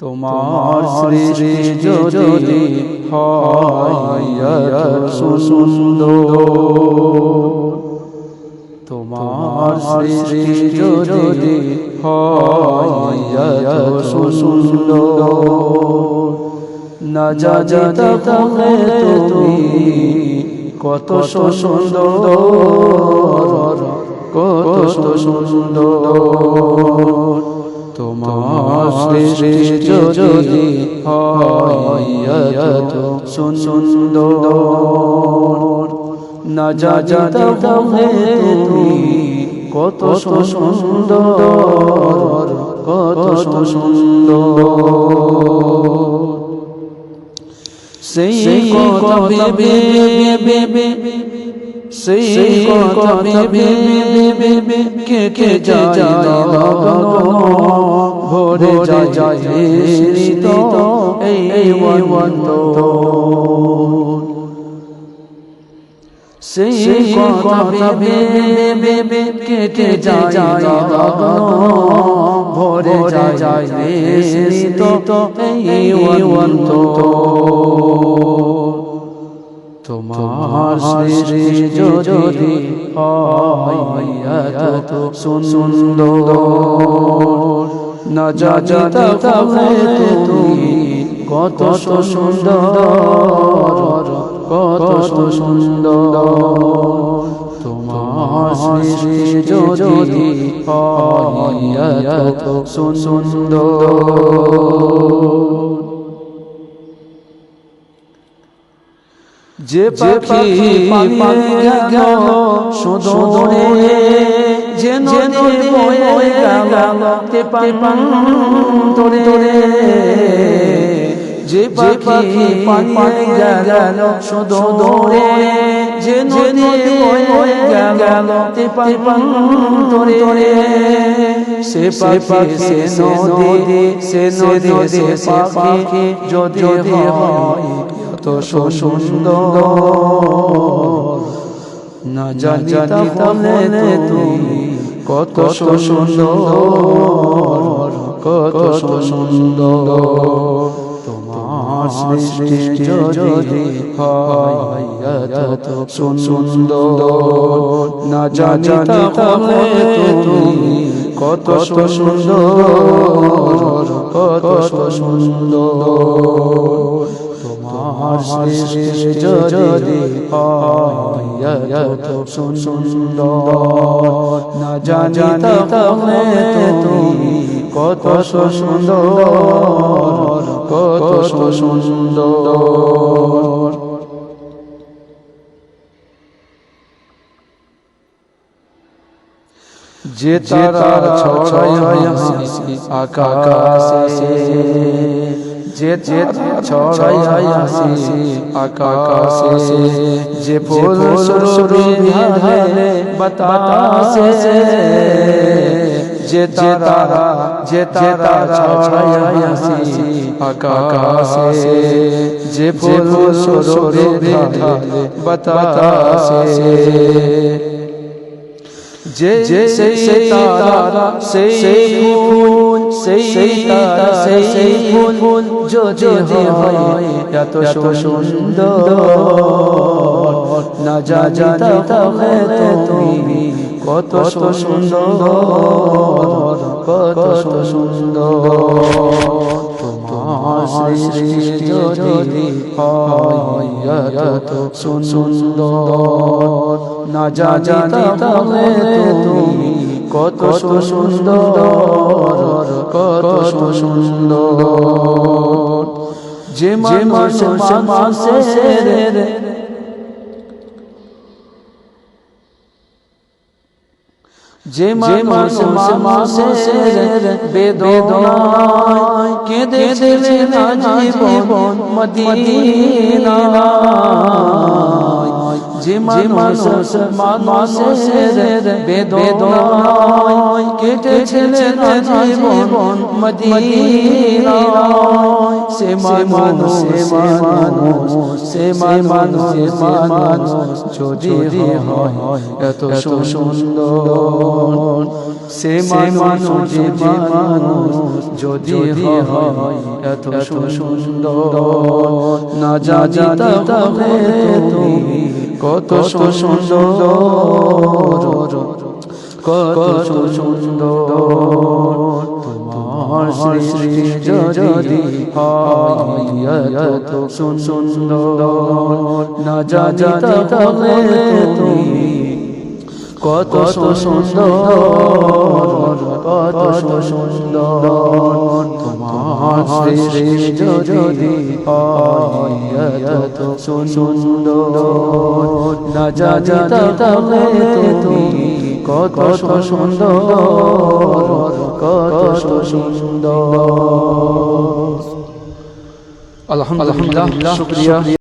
তোমার সৃষ্টি যদি সুন্দর তোমার সৃষ্টি যদি সুন্দর না যা যেতে তুমি কত সুন্দর কত সুন্দর তোমার সৃষ্টি যদি হয় এত সুন্দর না যা যেতে তুমি কত সুন্দর কত সুন্দর সেই কথা ভেবে ভেবে সেই কথা ভেবে ভেবে কে কে যায় ভরে যায় যায় এই সেই কথা ভেবে ভেবে কে কে যায় ভরে যায় যায় এই বন্ত তোমার সৃষ্টি যদি হয় এত সুন্দর। না যা যেতে তুমি কত সুন্দর কত সুন্দর। তোমার সৃষ্টি যদি হয় এত সুন্দর। যে পাখি পালিয়ে গেল সুদূরে যে নদী বয়ে গেল তে পান তোরে তোরে যে পাখি পালিয়ে গেল সুদূরে যে নদী বয়ে গেল তে পান তোরে তোরে সে পাখি সে নদী সে নদী সে পাখি যদি হয়। তো সুন্দর। না জানি তাহলে তুমি কত সুন্দর কত সুন্দর। তোমার সুন্দর। না কত সুন্দর কত সুন্দর। সৃষ্টি যদি হয় এত সুন্দর না জানি তাহলে তুমি কত সুন্দর কত সুন্দর যে তারা ছড়ায় হাসি আকাশে যে যে ছড়াই হাসি আকাশে যে ফুল সুরভি ধারে বাতাসে যে তারা যে তারা ছড়াই হাসি আকাশে যে ফুল সুরভি ধারে বাতাসে যে যে সেই তারা সেই ফুল সেই তারা সেই ফুল যদি হয় এত সুন্দর। না যা তুমি কত সুন্দর কত সুন্দর। সৃষ্টি যদি হয় সুন্দর না যা জানি তবে তুমি কত সুন্দর কত সুন্দর যে মানুষ মানুষের যে মানুষ মানুষের বেদনায় কেঁদে ছেলে না জীবন মদিনায় যে মানুষ মানুষের বেদনায় কেটে ছেলে না জীবন মদিনায়। সে মানুষ সে মানুষ সে মানুষ সে মানুষ, যদি হয় এত সুন্দর। সে মানুষ যে মানুষ, যদি হয় এত সুন্দর। না জানি তাহলে তুমি কত সুন্দর কত সুন্দর তোমার সৃষ্টি যদি হয় এত সুন্দর না জানি তাহলে তুমি কত সুন্দর কত সুন্দর। তোমার সৃষ্টি যদি এত সুন্দর। না জানি তাহলে তুমি কত সুন্দর কত সুন্দর। আলহামদুলিল্লাহ শুকরিয়া।